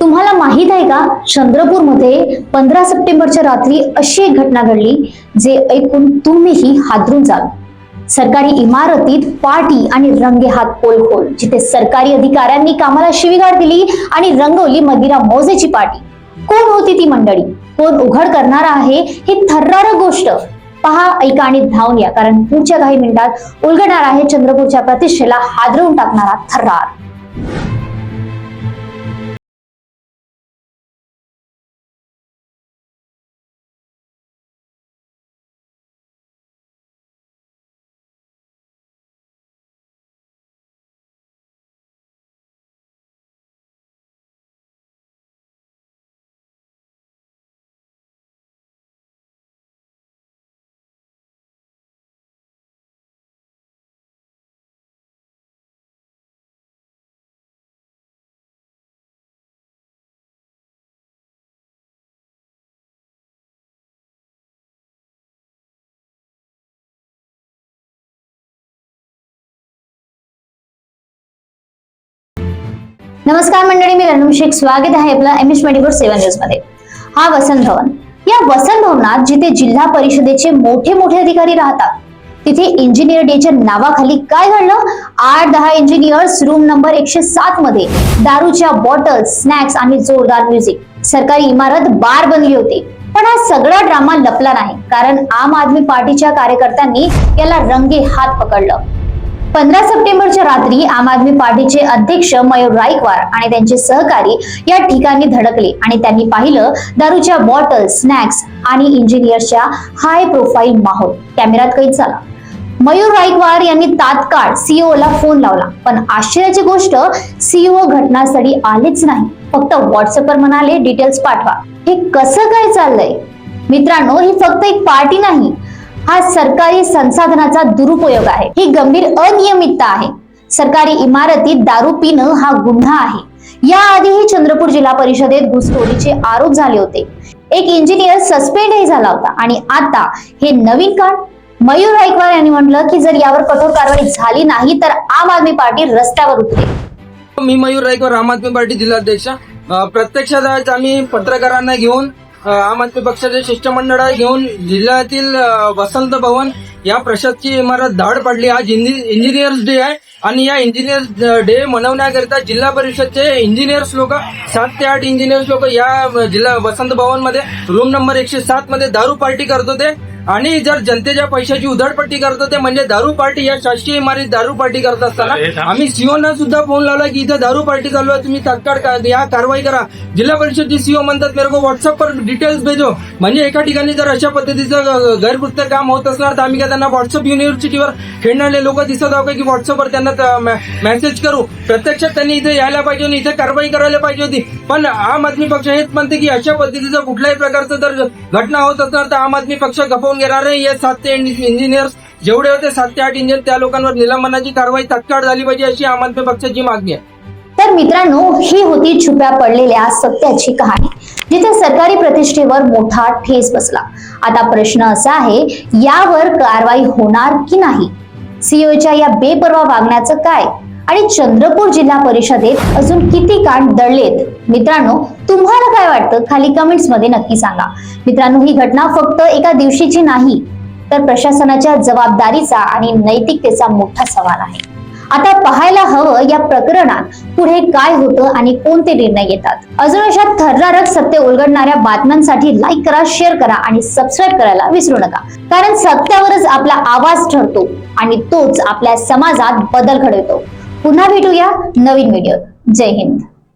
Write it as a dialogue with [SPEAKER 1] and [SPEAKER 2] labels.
[SPEAKER 1] तुम्हाला माहीत आहे का चंद्रपूरमध्ये पंधरा सप्टेंबरच्या रात्री अशी एक घटना घडली जे ऐकून तुम्हीही हादरून जाल. सरकारी इमारतीत पार्टी आणि रंगेहात पोलखोल जिथे सरकारी अधिकाऱ्यांनी कामाला शिवीगाळ दिली आणि रंगवली मदिरा मौजेची पार्टी कोण होती ती मंडळी? कोण उघड करणार आहे ही थर्रार गोष्ट? पहा ऐका आणि धावून या कारण पुढच्या काही मिनिटात उलगडणार आहे चंद्रपूरच्या प्रतिष्ठेला हादरवून टाकणारा थर्रार. नमस्कार मंडळी मी रणू शेख. स्वागत आहे आपलं M S twenty four seven न्यूजमध्ये. हा वसंत भवन. या वसंत भवनात जिथे जिल्हा परिषदेचे मोठे मोठे अधिकारी राहतात तिथे इंजिनियर डेच्या नावाखाली काय घडलं? आठ दहा इंजिनियर्स रूम नंबर एकशे सात मध्ये दारूच्या बॉटल स्नॅक्स आणि जोरदार म्युझिक सरकारी इमारत बार बनली होती. पण हा सगळा ड्रामा लपला नाही कारण आम आदमी पार्टीच्या कार्यकर्त्यांनी याला रंगे हात पकडलं. पंधरा सप्टेंबरच्या रात्री आम आदमी पार्टीचे अध्यक्ष मयूर रायकवार आणि त्यांचे सहकारी या ठिकाणी धडकले आणि त्यांनी पाहिलं दारूच्या बॉटल स्नॅक्स आणि इंजिनियर्सच्या हाय प्रोफाईल माहोल. कॅमेरात कैद झाला. मयूर रायकवार यांनी तात्काळ सीईओ ला फोन लावला. पण आश्चर्याची गोष्ट सीईओ घटनास्थळी आलेच नाही. फक्त व्हॉट्सअपवर म्हणाले डिटेल्स पाठवा. हे कसं काय चाललंय? मित्रांनो ही फक्त एक पार्टी नाही. हा सरकारी संसाधनाचा दुरुपयोग आहे. ही गंभीर अनियमितता आहे. सरकारी इमारतीत दारू पिणं हा गुन्हा आहे. याआधीही चंद्रपूर जिल्हा परिषदेत घुसखोरीचे आरोप झाले होते. एक इंजिनियर सस्पेंडही झाला होता. आणि आता हे नवीन कांड? मयूर गायकवाड यांनी म्हटलं की जर यावर कठोर कारवाई झाली नाही तर आम आदमी पार्टी रस्त्यावर उतरेल.
[SPEAKER 2] मी मयूर रायकवार आम आदमी पार्टी जिल्हाध्यक्ष. प्रत्यक्षात आम्ही पत्रकारांना घेऊन आम आदमी पक्षाचे शिष्टमंडळ घेऊन जिल्ह्यातील वसंत भवन या प्रशासकीय इमारत धाड पडली. आज इंजिनियर्स डे आहे आणि या इंजिनियर्स डे मनवण्याकरिता जिल्हा परिषदचे इंजिनियर्स लोक सात ते आठ इंजिनियर्स लोक या जिल्हा वसंत भवनमध्ये रूम नंबर एकशे सात मध्ये दारू पार्टी करत होते. आणि जर जनतेच्या पैशाची उधळपट्टी करत होते म्हणजे दारू पार्टी या शासकीय इमारतीत दारू पार्टी करत असताना आम्ही सीओना सुद्धा फोन लावला की इथं दारू पार्टी चालू आहे तुम्ही तात्काळ या कारवाई करा. जिल्हा परिषदचे सीओ म्हणतात मेरे को व्हॉट्सअपवर डिटेल्स भेजो. म्हणजे एका ठिकाणी जर अशा पद्धतीचं गैरकृत्य काम होत असणार तर आम्ही काय त्यांना व्हॉट्सअप युनिव्हर्सिटीवर खेळणारे लोक दिसत आहोत का की व्हॉट्सअपवर त्यांना मेसेज करू? प्रत्यक्षात त्यांनी इथे यायला पाहिजे आणि इथे कारवाई करायला पाहिजे होती. पण आम आदमी पक्ष हेच म्हणते की अशा पद्धतीचं कुठल्याही प्रकारचं जर घटना होत असणार तर आम आदमी पक्ष गपवून घेणार नाही हे सात ते इंजिनियर्स जेवढे होते सात ते आठ इंजिनियर त्या लोकांवर निलंबनाची कारवाई तत्काळ झाली पाहिजे अशी आम आदमी पक्षाची मागणी आहे.
[SPEAKER 1] तर मित्रांनो ही होती छुप्या पडलेल्या सत्याची कहाणी जिथे सरकारी प्रतिष्ठेवर मोठा ठेस बसला. आता प्रश्न असा आहे यावर कारवाई होणार की नाही? सीओच्या या बेपरवा वागण्याचं काय? आणि चंद्रपूर जिल्हा परिषदेत अजून किती कांड दळलेत मित्रांनो तुम्हाला काय वाटतं? खाली कमेंट्समध्ये नक्की सांगा. मित्रांनो ही घटना फक्त एका दिवशीची नाही तर प्रशासनाच्या जबाबदारीचा आणि नैतिकतेचा मोठा सवाल आहे. आता पाहायला हवं या प्रकरणात पुढे काय होतं आणि कोणते निर्णय येतात. अजून अशा थर्रारक सत्य उलगडणाऱ्या बातम्यांसाठी लाईक करा शेअर करा आणि सबस्क्राईब करायला विसरू नका. कारण सत्यावरच आपला आवाज ठरतो आणि तोच आपल्या समाजात बदल घडवतो. पुन्हा भेटूया नवीन व्हिडिओ जय हिंद.